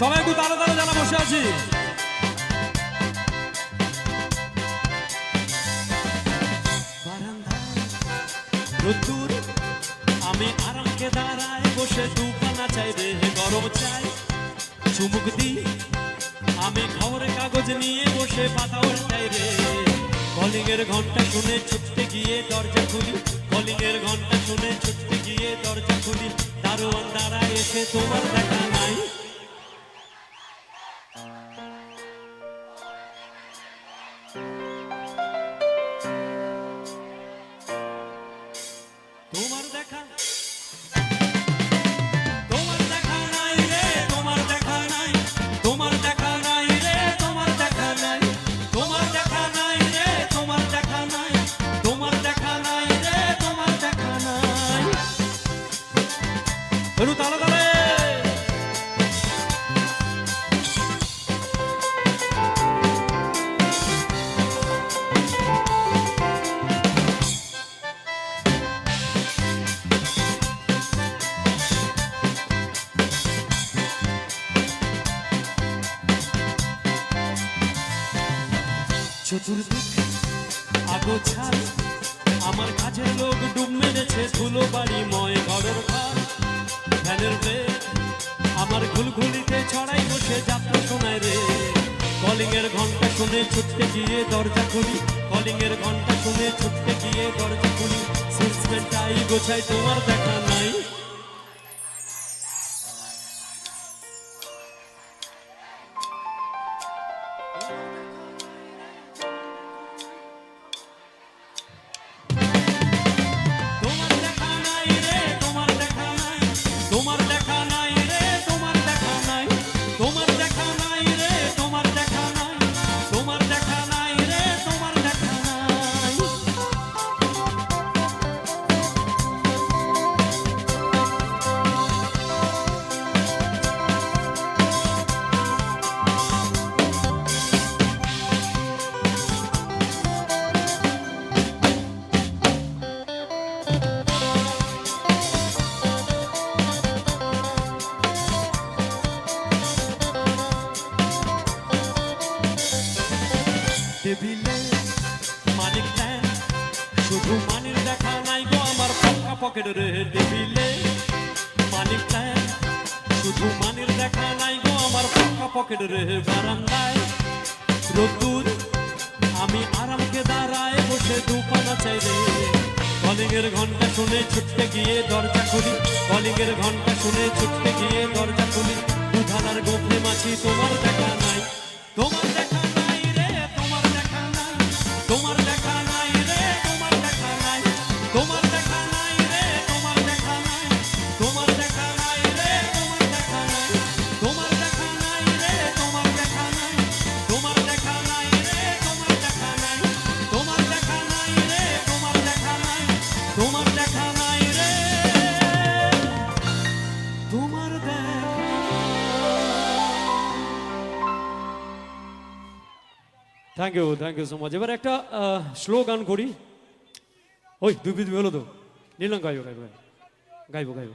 সবাই একটু তাড়া তাড়া জানা বসে আছি। আমি আরামকে দাঁড়ায় বসে দুপানা চাই রে গরম চাই। চুমুক দি আমি খবরের কাগজ নিয়ে বসে পাতা উল্টাই রে। কলিং এর ঘণ্টা শুনে ছুটতে গিয়ে দরজা খুলি কলিং এর ঘণ্টা শুনে ছুটতে গিয়ে দরজা খুলি। দারোয়ান দাঁড়ায় এসে তোমার দেখা তোমার দেখা তোমার দেখা নাই রে, তোমার দেখা নাই, তোমার দেখা নাই রে, তোমার দেখা নাই, তোমার দেখা নাই রে, তোমার দেখা নাই, তোমার দেখা নাই রে, তোমার দেখা নাই। চতুর্দিক আগো ছাল আমার কাজের লোক ডুব মেরেছে, ধুলো বাড়ি ময় ঘরের ঘর ফ্যানের বেগ আমার ঘুলঘুলিতে ছড়াই বসে যাত্রা শোনায় রে। কলিং এর ঘণ্টা শুনে ছুটতে গিয়ে দরজা খুলি। কলিং এর ঘণ্টা শুনে ছুটতে গিয়ে দরজা খুলি। সেলসম্যানটাই গোছাই তোমার দেখা নাই। তোমার টেবিলে মানিক দেন শুধু মানির দেখা নাই গো আমার পাক্কা পকেট রে টেবিলে। মানিক দেন শুধু মানির দেখা নাই গো আমার পাক্কা পকেট রে বারান্দায়। রোদ্দুর আমি আরামকে দাঁড়ায় বসে দুপানা চাই রে। কলিং এর ঘণ্টা শুনে ছুটতে গিয়ে দরজা খুলি। কলিং এর ঘণ্টা শুনে ছুটতে গিয়ে দরজা খুলি। দুধানার গোফে মাছি তোমার তোমার thank you thank you so much এবার একটা স্লো গান করি। ওই দুবি দুবি হলো তো। নিলাম গাইবো গাইবো গাইবো গাইবো।